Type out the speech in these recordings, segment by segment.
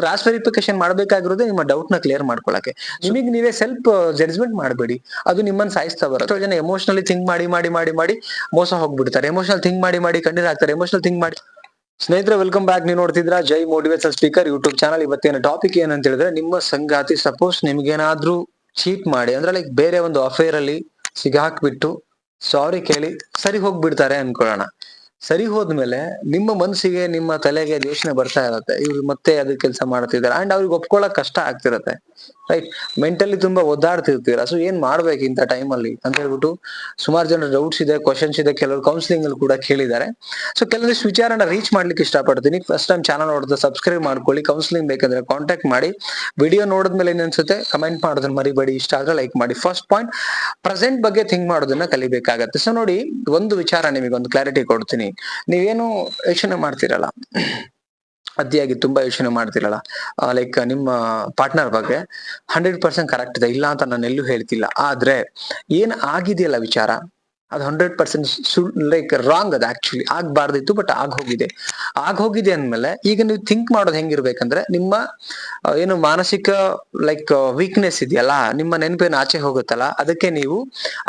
Cross verification ಮಾಡ್ಬೇಕಾಗಿರೋದೇ ನಿಮ್ಮ ಡೌಟ್ನ clear ಮಾಡ್ಕೊಳಕ್ಕೆ. ನಿಮಗೆ ನೀವೇ ಸೆಲ್ಫ್ ಜಡ್ಜ್ಮೆಂಟ್ ಮಾಡಬೇಡಿ. ಅದು ನಿಮ್ಮನ್ನ ಸಾಯಿಸ್ತಾ ಬರುತ್ತೆ. ಜನ ಎಮೋಷನಲಿ ಥಿಂಕ್ ಮಾಡಿ ಮಾಡಿ ಮಾಡಿ ಮಾಡಿ ಮೋಸ ಹೋಗ್ಬಿಡ್ತಾರೆ. ಎಮೋಷನಲ್ ಥಿಂಕ್ ಮಾಡಿ ಮಾಡಿ ಕಣ್ಣೀರ್ ಹಾಕ್ತಾರೆ. ಎಮೋಷನಲ್ ಥಿಂಕ್ ಮಾಡಿ ಸ್ನೇಹಿತರೆ ವೆಲ್ಕಮ್ ಬ್ಯಾಕ್ ನೀವು ನೋಡ್ತಿದ್ರ Jai motivation speaker YouTube channel ಇವತ್ತೇನು ಟಾಪಿಕ್ ಏನಂತ ಹೇಳಿದ್ರೆ ನಿಮ್ಮ ಸಂಗಾತಿ ಸಪೋಸ್ ನಿಮ್ಗೇನಾದ್ರೂ ಚೀಟ್ ಮಾಡಿ ಅಂದ್ರೆ ಲೈಕ್ ಬೇರೆ ಒಂದು ಅಫೇರ್ ಅಲ್ಲಿ ಸಿಗಾಕ್ಬಿಟ್ಟು ಸಾರಿ ಕೇಳಿ ಸರಿ ಹೋಗ್ಬಿಡ್ತಾರೆ ಅನ್ಕೊಳ್ಳೋಣ. ಸರಿ ಹೋದ್ಮೇಲೆ ನಿಮ್ಮ ಮನಸ್ಸಿಗೆ, ನಿಮ್ಮ ತಲೆಗೆ ಯೋಚನೆ ಬರ್ತಾ ಇರತ್ತೆ. ಇವ್ರು ಮತ್ತೆ ಅದು ಕೆಲಸ ಮಾಡ್ತಿದ್ದಾರೆ. ಅಂಡ್ ಅವ್ರಿಗೆ ಒಪ್ಕೊಳಕ್ ಕಷ್ಟ ಆಗ್ತಿರತ್ತೆ. ರೈಟ್ ಮೆಂಟಲಿ ತುಂಬಾ ಒದ್ದಾಡ್ತಿರ್ತೀರ. ಸೊ ಏನ್ ಮಾಡ್ಬೇಕು ಇಂಥ ಟೈಮಲ್ಲಿ ಅಂತ ಹೇಳ್ಬಿಟ್ಟು ಸುಮಾರು ಜನ ಡೌಟ್ಸ್ ಇದೆ ಕ್ವಶನ್ಸ್ ಇದೆ. ಕೆಲವರು ಕೌನ್ಸಿಲಿಂಗ್ ಅಲ್ಲಿ ಕೂಡ ಕೇಳಿದ್ದಾರೆ. ಸೊ ಕೆಲವೊಂದಿಷ್ಟು ವಿಚಾರನ ರೀಚ್ ಮಾಡ್ಲಿಕ್ಕೆ ಇಷ್ಟಪಡ್ತೀನಿ. ಫಸ್ಟ್ ಟೈಮ್ ಚಾನಲ್ ನೋಡಿದ್ರೆ ಸಬ್ಸ್ಕ್ರೈಬ್ ಮಾಡ್ಕೊಳ್ಳಿ. ಕೌನ್ಸಿಲಿಂಗ್ ಬೇಕಂದ್ರೆ ಕಾಂಟ್ಯಾಕ್ಟ್ ಮಾಡಿ. ವಿಡಿಯೋ ನೋಡಿದ್ಮೇಲೆ ಏನನ್ಸುತ್ತೆ ಅನ್ಸುತ್ತೆ? ಕಮೆಂಟ್ ಮಾಡೋದನ್ನ ಮರಿಬೇಡಿ. ಇಷ್ಟ ಆದ್ರೆ ಲೈಕ್ ಮಾಡಿ. ಫಸ್ಟ್ ಪಾಯಿಂಟ್ ಪ್ರೆಸೆಂಟ್ ಬಗ್ಗೆ ಥಿಂಕ್ ಮಾಡೋದನ್ನ ಕಲಿಬೇಕಾಗತ್ತೆ. ಸೊ ನೋಡಿ, ಒಂದು ವಿಚಾರ ನಿಮಗೆ ಒಂದು ಕ್ಲಾರಿಟಿ ಕೊಡ್ತೀನಿ. ನೀವೇನು ಯೋಚನೆ ಮಾಡ್ತಿರಲ್ಲ. ಅತಿಯಾಗಿ ತುಂಬಾ ಯೋಚನೆ ಮಾಡ್ತಿರಲ್ಲ. ಲೈಕ್ ನಿಮ್ಮ ಪಾರ್ಟ್ನರ್ ಬಗ್ಗೆ ಹಂಡ್ರೆಡ್ ಪರ್ಸೆಂಟ್ ಕರೆಕ್ಟ್ ಇದೆ. ಇಲ್ಲ ಅಂತ ನಾನು ಎಲ್ಲೂ ಹೇಳ್ತಿಲ್ಲ. ಆದ್ರೆ ಏನ್ ಆಗಿದೆಯಲ್ಲ ವಿಚಾರ? ಅದು ಹಂಡ್ರೆಡ್ ಪರ್ಸೆಂಟ್ ಲೈಕ್ ರಾಂಗ್ ಅದು ಆಕ್ಚುಲಿ ಆಗ್ಬಾರ್ದಿತ್ತು ಬಟ್ ಆಗ ಹೋಗಿದೆ ಆಗ ಹೋಗಿದೆ ಅಂದ್ಮೇಲೆ ಈಗ ನೀವು ಥಿಂಕ್ ಮಾಡೋದು ಹೆಂಗಿರ್ಬೇಕಂದ್ರೆ ನಿಮ್ಮ ಏನು ಮಾನಸಿಕ ಲೈಕ್ ವೀಕ್ನೆಸ್ ಇದೆಯಲ್ಲ, ನಿಮ್ಮ ನೆನಪೇನು ಆಚೆ ಹೋಗುತ್ತಲ್ಲ, ಅದಕ್ಕೆ ನೀವು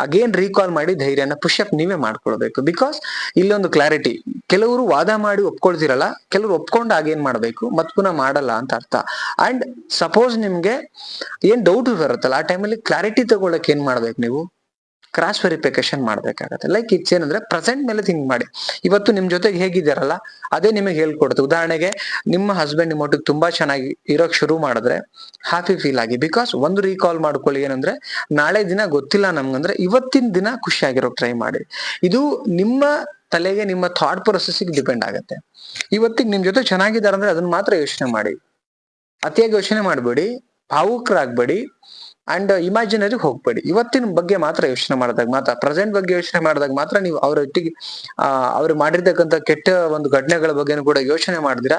ಅಗೇನ್ ರೀಕಾಲ್ ಮಾಡಿ ಧೈರ್ಯನ ಪುಷಪ್ ನೀವೇ ಮಾಡ್ಕೊಳ್ಬೇಕು. ಬಿಕಾಸ್ ಇಲ್ಲೊಂದು ಕ್ಲಾರಿಟಿ ಕೆಲವರು ವಾದ ಮಾಡಿ ಒಪ್ಕೊಳ್ತಿರಲ್ಲ, ಕೆಲವರು ಒಪ್ಕೊಂಡು ಆಗೇನ್ ಮಾಡ್ಬೇಕು, ಮತ್ ಪುನಃ ಮಾಡಲ್ಲ ಅಂತ ಅರ್ಥ. ಅಂಡ್ ಸಪೋಸ್ ನಿಮ್ಗೆ ಏನ್ ಡೌಟ್ ಬರುತ್ತಲ್ಲ, ಆ ಟೈಮಲ್ಲಿ ಕ್ಲಾರಿಟಿ ತಗೊಳಕ್ ಏನ್ ಮಾಡ್ಬೇಕು ನೀವು? ಕ್ರಾಸ್ ವೆರಿಫಿಕೇಶನ್ ಮಾಡ್ಬೇಕಾಗತ್ತೆ. ಲೈಕ್ ಇಟ್ಸ್ ಏನಂದ್ರೆ ಪ್ರೆಸೆಂಟ್ ಮೇಲೆ ಥಿಂಕ್ ಮಾಡಿ. ಇವತ್ತು ನಿಮ್ ಜೊತೆಗೆ ಹೇಗಿದ್ದಾರಲ್ಲ, ಅದೇ ನಿಮಗೆ ಹೇಳ್ಕೊಡುತ್ತೆ ಉದಾಹರಣೆಗೆ ನಿಮ್ಮ ಹಸ್ಬೆಂಡ್ ನಿಮ್ಮ ಒಟ್ಟಿಗೆ ತುಂಬಾ ಚೆನ್ನಾಗಿ ಇರೋಕ್ ಶುರು ಮಾಡಿದ್ರೆ ಹ್ಯಾಪಿ ಫೀಲ್ ಆಗಿ. ಬಿಕಾಸ್ ಒಂದು ರೀಕಾಲ್ ಮಾಡ್ಕೊಳ್ಳಿ ಏನಂದ್ರೆ, ನಾಳೆ ದಿನ ಗೊತ್ತಿಲ್ಲ ನಮ್ಗಂದ್ರೆ ಇವತ್ತಿನ ದಿನ ಖುಷಿಯಾಗಿರೋಕ್ ಟ್ರೈ ಮಾಡಿ. ಇದು ನಿಮ್ಮ ತಲೆಗೆ, ನಿಮ್ಮ ಥಾಟ್ ಪ್ರೊಸೆಸ್ಗೆ ಡಿಪೆಂಡ್ ಆಗುತ್ತೆ. ಇವತ್ತಿಗೆ ನಿಮ್ ಜೊತೆ ಚೆನ್ನಾಗಿದ್ದಾರೆ ಅಂದ್ರೆ ಅದನ್ನ ಮಾತ್ರ ಯೋಚನೆ ಮಾಡಿ. ಅತಿಯಾಗಿ ಯೋಚನೆ ಮಾಡಬೇಡಿ. ಭಾವುಕರಾಗ್ಬೇಡಿ. ಅಂಡ್ ಇಮ್ಯಾಜಿನರಿ ಹೋಗ್ಬೇಡಿ ಇವತ್ತಿನ ಬಗ್ಗೆ ಮಾತ್ರ ಯೋಚನೆ ಮಾಡಿದಾಗ ಮಾತ್ರ ಪ್ರೆಸೆಂಟ್ ಬಗ್ಗೆ ಯೋಚನೆ ಮಾಡಿದಾಗ ಮಾತ್ರ ನೀವು ಅವರೊಟ್ಟಿಗೆ ಆ, ಅವ್ರು ಮಾಡಿರ್ತಕ್ಕಂಥ ಕೆಟ್ಟ ಒಂದು ಘಟನೆಗಳ ಬಗ್ಗೆನೂ ಕೂಡ ಯೋಚನೆ ಮಾಡಿದಿರಾ?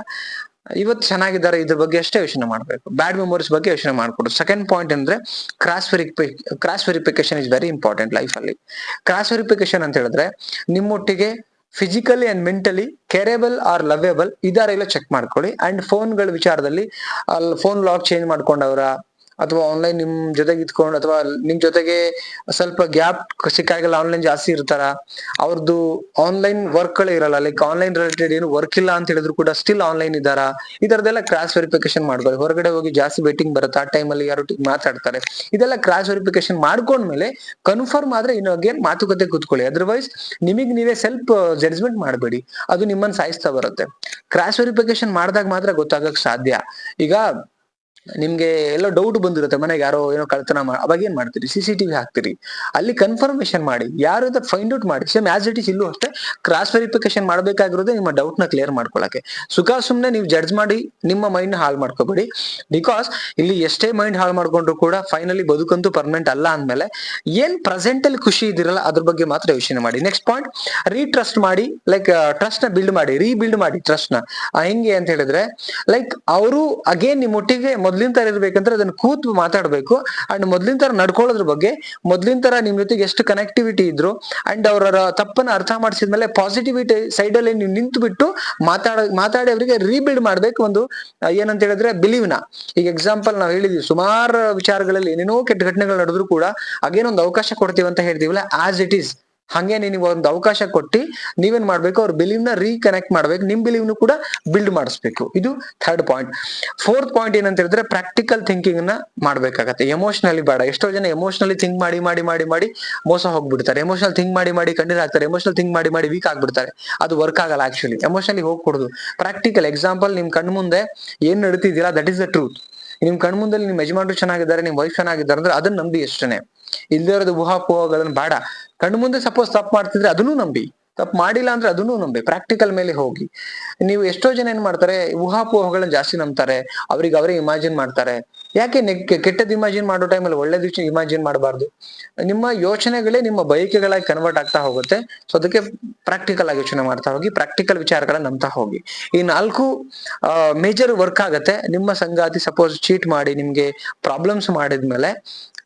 ಇವತ್ತು ಚೆನ್ನಾಗಿದ್ದಾರೆ, ಇದ್ರ ಬಗ್ಗೆ ಅಷ್ಟೇ ಯೋಚನೆ ಮಾಡಬೇಕು. ಬ್ಯಾಡ್ ಮೆಮೊರೀಸ್ ಬಗ್ಗೆ ಯೋಚನೆ ಮಾಡ್ಕೊಡು. ಸೆಕೆಂಡ್ ಪಾಯಿಂಟ್ ಅಂದ್ರೆ cross verify cross verification is very important life ಅಲ್ಲಿ. ಕ್ರಾಸ್ ವೆರಿಫಿಕೇಶನ್ ಅಂತ ಹೇಳಿದ್ರೆ ನಿಮ್ಮೊಟ್ಟಿಗೆ physically and mentally careable or lovable ಇದಾರ ಇಲ್ಲ ಚೆಕ್ ಮಾಡ್ಕೊಳ್ಳಿ. ಅಂಡ್ ಫೋನ್ಗಳ ವಿಚಾರದಲ್ಲಿ ಅಲ್ಲಿ ಫೋನ್ ಲಾಕ್ ಚೇಂಜ್ ಮಾಡ್ಕೊಂಡವ್ರ ಅಥವಾ ಆನ್ಲೈನ್ ನಿಮ್ ಜೊತೆಗೆ ಇದ್ಕೊಂಡು ಅಥವಾ ನಿಮ್ ಜೊತೆಗೆ ಸ್ವಲ್ಪ ಗ್ಯಾಪ್ ಸಿಕ್ಕಾಗೆಲ್ಲ ಆನ್ಲೈನ್ ಜಾಸ್ತಿ ಇರ್ತಾರ ಅವ್ರದ್ದು ಆನ್ಲೈನ್ ವರ್ಕ್ ಗಳೇ ಇರಲ್ಲ. ಲೈಕ್ ಆನ್ಲೈನ್ ರಿಲೇಟೆಡ್ ಏನು ವರ್ಕ್ ಇಲ್ಲ ಅಂತ ಹೇಳಿದ್ರು ಕೂಡ ಸ್ಟಿಲ್ ಆನ್ಲೈನ್ ಇದಾರ ಈ ತರದೆಲ್ಲ ಕ್ರಾಸ್ ವೆರಿಫಿಕೇಶನ್ ಮಾಡ್ಕೊಳ್ಳಿ ಹೊರಗಡೆ ಹೋಗಿ ಜಾಸ್ತಿ ವೇಟಿಂಗ್ ಬರುತ್ತೆ? ಆ ಟೈಮಲ್ಲಿ ಯಾರು ಮಾತಾಡ್ತಾರೆ? ಇದೆಲ್ಲ ಕ್ರಾಸ್ ವೆರಿಫಿಕೇಶನ್ ಮಾಡ್ಕೊಂಡ್ಮೇಲೆ ಕನ್ಫರ್ಮ್ ಆದ್ರೆ ಇನ್ನು ಅಗೇನ್ ಮಾತುಕತೆ ಕೂತ್ಕೊಳ್ಳಿ. ಅದರ್ವೈಸ್ ನಿಮಗ್ ನೀವೇ ಸೆಲ್ಫ್ ಜಡ್ಜ್ಮೆಂಟ್ ಮಾಡಬೇಡಿ. ಅದು ನಿಮ್ಮನ್ನ ಸಾಯಿಸ್ತಾ ಬರುತ್ತೆ. ಕ್ರಾಸ್ ವೆರಿಫಿಕೇಶನ್ ಮಾಡಿದಾಗ ಮಾತ್ರ ಗೊತ್ತಾಗಕ್ ಸಾಧ್ಯ. ಈಗ ನಿಮ್ಗೆ ಎಲ್ಲೋ ಡೌಟ್ ಬಂದಿರುತ್ತೆ, ಮನೆಗೆ ಯಾರೋ ಏನೋ ಕಳ್ತನ ಅವಾಗ ಏನ್ ಮಾಡ್ತೀರಿ? ಸಿ ಸಿ ಹಾಕ್ತೀರಿ. ಅಲ್ಲಿ ಕನ್ಫರ್ಮೇಶನ್ ಮಾಡಿ, ಯಾರು ಅಂತ ಫೈಂಡ್ ಔಟ್ ಮಾಡಿ ಸೇಮ್ ಆಸ್ ಇಟ್ ಇಸ್ ಇಲ್ಲೂ ಅಷ್ಟೇ ಕ್ರಾಸ್ ವೆರಿಫಿಕೇಶನ್ ಮಾಡಬೇಕಾಗಿರೋದು ನಿಮ್ಮ ಡೌಟ್ನ ಕ್ಲಿಯರ್ ಮಾಡ್ಕೊಳಕ್ಕೆ. ಸುಖ ಸುಮ್ನೆ ನೀವು ಜಡ್ಜ್ ಮಾಡಿ, ನಿಮ್ಮ ಮೈಂಡ್ ಹಾಳು ಮಾಡ್ಕೋಬೇಡಿ. ಬಿಕಾಸ್ ಇಲ್ಲಿ ಎಷ್ಟೇ ಮೈಂಡ್ ಹಾಳು ಮಾಡ್ಕೊಂಡ್ರು ಕೂಡ ಫೈನಲಿ ಬದುಕಂತೂ ಪರ್ಮನೆಂಟ್ ಅಲ್ಲ ಅಂದ್ಮೇಲೆ, ಏನ್ ಪ್ರೆಸೆಂಟ್ ಅಲ್ಲಿ ಖುಷಿ ಇದಿರಲ್ಲ ಅದ್ರ ಬಗ್ಗೆ ಮಾತ್ರ ಯೋಚನೆ ಮಾಡಿ. ನೆಕ್ಸ್ಟ್ ಪಾಯಿಂಟ್ ರೀಟ್ರಸ್ಟ್ ಮಾಡಿ ಲೈಕ್ ಟ್ರಸ್ಟ್ನ ಬಿಲ್ಡ್ ಮಾಡಿ ರೀಬಿಲ್ಡ್ ಮಾಡಿ ಟ್ರಸ್ಟ್ನ. ಹೆಂಗೆ ಅಂತ ಹೇಳಿದ್ರೆ ಲೈಕ್ ಅವರು ಅಗೇನ್ ನಿಮ್ಮ ಒಟ್ಟಿಗೆ ಮೊದ್ಲಿನ ತರ ಇರ್ಬೇಕಂದ್ರೆ ಅದನ್ನ ಕೂತ್ ಮಾತಾಡ್ಬೇಕು. ಅಂಡ್ ಮೊದ್ಲಿನ ತರ ನಡ್ಕೊಳ್ಳೋದ್ರ ಬಗ್ಗೆ ಮೊದ್ಲಿನ ತರ ನಿಮ್ ಜೊತೆಗೆ ಎಷ್ಟು ಕನೆಕ್ಟಿವಿಟಿ ಇದ್ರು ಅಂಡ್ ಅವರ ತಪ್ಪನ್ನ ಅರ್ಥ ಮಾಡಿಸಿದ್ಮೇಲೆ ಪಾಸಿಟಿವಿಟಿ ಸೈಡ್ ಅಲ್ಲಿ ನೀವು ನಿಂತು ಬಿಟ್ಟು ಮಾತಾಡ ಮಾತಾಡಿ ಅವರಿಗೆ ರೀಬಿಲ್ಡ್ ಮಾಡ್ಬೇಕು ಒಂದು ಏನಂತ ಹೇಳಿದ್ರೆ ಬಿಲೀವ್ನ. ಈಗ ಎಕ್ಸಾಂಪಲ್ ನಾವು ಹೇಳಿದ್ವಿ, ಸುಮಾರು ವಿಚಾರಗಳಲ್ಲಿ ಏನೇನೋ ಕೆಟ್ಟ ಘಟನೆಗಳು ನಡೆದ್ರು ಕೂಡ ಅಗೇನೊಂದು ಅವಕಾಶ ಕೊಡ್ತೀವಿ ಅಂತ ಹೇಳ್ತೀವಲ್ಲ ಆಸ್ ಇಟ್ ಈಸ್ ಹಂಗೆ ನೀವು ಒಂದು ಅವಕಾಶ ಕೊಟ್ಟು ನೀವೇನ್ ಮಾಡ್ಬೇಕು, ಅವ್ರ ಬಿಲೀವ್ನ ರೀಕನೆಕ್ಟ್ ಮಾಡ್ಬೇಕು, ನಿಮ್ ಬಿಲೀವ್ ಕೂಡ ಬಿಲ್ಡ್ ಮಾಡಿಸ್ಬೇಕು. ಇದು ಥರ್ಡ್ ಪಾಯಿಂಟ್ ಫೋರ್ತ್ ಪಾಯಿಂಟ್ ಏನಂತ ಹೇಳಿದ್ರೆ ಪ್ರಾಕ್ಟಿಕಲ್ ಥಿಂಕಿಂಗ್ನ ಮಾಡ್ಬೇಕಾಗತ್ತೆ. ಎಮೋಷನಲಿ ಬೇಡ. ಎಷ್ಟೋ ಜನ ಎಮೋಷನಲಿ ಥಿಂಕ್ ಮಾಡಿ ಮಾಡಿ ಮಾಡಿ ಮಾಡಿ ಮೋಸ ಹೋಗ್ಬಿಡ್ತಾರೆ. ಎಮೋಷನಲ್ ಥಿಂಕ್ ಮಾಡಿ ಮಾಡಿ ಕಣ್ಣೀರ್ ಹಾಕ್ತಾರೆ. ಎಮೋಷನಲ್ ಥಿಂಕ್ ಮಾಡಿ ಮಾಡಿ ವೀಕ್ ಆಗ್ಬಿಡ್ತಾರೆ. ಅದು ವರ್ಕ್ ಆಗಲ್ಲ ಆಕ್ಚುಲಿ ಎಮೋಷನಲಿ ಹೋಗ್ಕೊಡುದು. ಪ್ರಾಕ್ಟಿಕಲ್ ಎಕ್ಸಾಂಪಲ್ ನಿಮ್ ಕಣ್ ಮುಂದೆ ಏನ್ ನಡೀತಿದ್ದೀರಾ ದಟ್ ಇಸ್ ದ ಟ್ರೂತ್ ನಿಮ್ ಮುಂದೆ ನಿಮ್ ಯಜಮಾನ್ರು ಚೆನ್ನಾಗಿದ್ದಾರೆ, ನಿಮ್ ವೈಫ್ ಚೆನ್ನಾಗಿದ್ದಾರೆ ಅಂದ್ರೆ ಅದನ್ನ ನಂಬಿ ಅಷ್ಟೇನೆ ಇಲ್ದೇ ಇರೋದು ಊಹಾಪೋಹಗಳನ್ನ ಬೇಡ. ಕಣ್ಣು ಮುಂದೆ ಸಪೋಸ್ ತಪ್ಪು ಮಾಡ್ತಿದ್ರೆ ಅದನ್ನು ನಂಬಿ. ತಪ್ಪು ಮಾಡಿಲ್ಲ ಅಂದ್ರೆ ಅದನ್ನು ನಂಬಿ. ಪ್ರಾಕ್ಟಿಕಲ್ ಮೇಲೆ ಹೋಗಿ. ನೀವು ಎಷ್ಟೋ ಜನ ಏನ್ ಮಾಡ್ತಾರೆ ಊಹಾಪೋಹಗಳನ್ನ ಜಾಸ್ತಿ ನಂಬ್ತಾರೆ, ಅವ್ರಿಗೆ ಅವರೇ ಇಮ್ಯಾಜಿನ್ ಮಾಡ್ತಾರೆ. ಯಾಕೆ ಕೆಟ್ಟದ್ ಇಮ್ಯಾಜಿನ್ ಮಾಡೋ ಟೈಮಲ್ಲಿ ಒಳ್ಳೇದು ಇಮ್ಯಾಜಿನ್ ಮಾಡಬಾರ್ದು? ನಿಮ್ಮ ಯೋಚನೆಗಳೇ ನಿಮ್ಮ ಬಯಕೆಗಳಾಗಿ ಕನ್ವರ್ಟ್ ಆಗ್ತಾ ಹೋಗುತ್ತೆ. ಸೊ ಅದಕ್ಕೆ ಪ್ರಾಕ್ಟಿಕಲ್ ಆಗಿ ಯೋಚನೆ ಮಾಡ್ತಾ ಹೋಗಿ ಪ್ರಾಕ್ಟಿಕಲ್ ವಿಚಾರಗಳನ್ನ ನಂಬ್ತಾ ಹೋಗಿ. ಈ ನಾಲ್ಕು ಮೇಜರ್ ವರ್ಕ್ ಆಗುತ್ತೆ. ನಿಮ್ಮ ಸಂಗಾತಿ ಸಪೋಸ್ ಚೀಟ್ ಮಾಡಿ, ನಿಮ್ಗೆ ಪ್ರಾಬ್ಲಮ್ಸ್ ಮಾಡಿದ್ಮೇಲೆ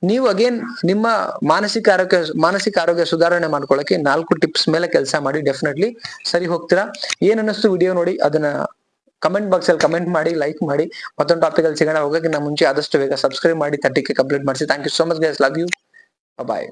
ನೀವು ಅಗೇನ್ ನಿಮ್ಮ ಮಾನಸಿಕ ಆರೋಗ್ಯ ಮಾನಸಿಕ ಆರೋಗ್ಯ ಸುಧಾರಣೆ ಮಾಡ್ಕೊಳ್ಳಕ್ಕೆ ನಾಲ್ಕು ಟಿಪ್ಸ್ ಮೇಲೆ ಕೆಲಸ ಮಾಡಿ ಡೆಫಿನೆಟ್ಲಿ ಸರಿ ಹೋಗ್ತೀರಾ? ಏನ್ ಅನ್ನಿಸ್ತು ವಿಡಿಯೋ ನೋಡಿ, ಅದನ್ನ ಕಮೆಂಟ್ ಬಾಕ್ಸ್ ಅಲ್ಲಿ ಕಮೆಂಟ್ ಮಾಡಿ ಲೈಕ್ ಮಾಡಿ. ಮತ್ತೊಂದು ಟಾಪಿಕ್ ಅಲ್ಲಿ ಸಿಗೋಣ. ಹೋಗೋಕ್ಕಿಂತ ಮುಂಚೆ ಆದಷ್ಟು ಬೇಗ ಸಬ್ಸ್ಕ್ರೈಬ್ ಮಾಡಿ ತರ್ಟಿಕೆ ಕಂಪ್ಲೀಟ್ ಮಾಡಿಸಿ. Thank you so much guys love you bye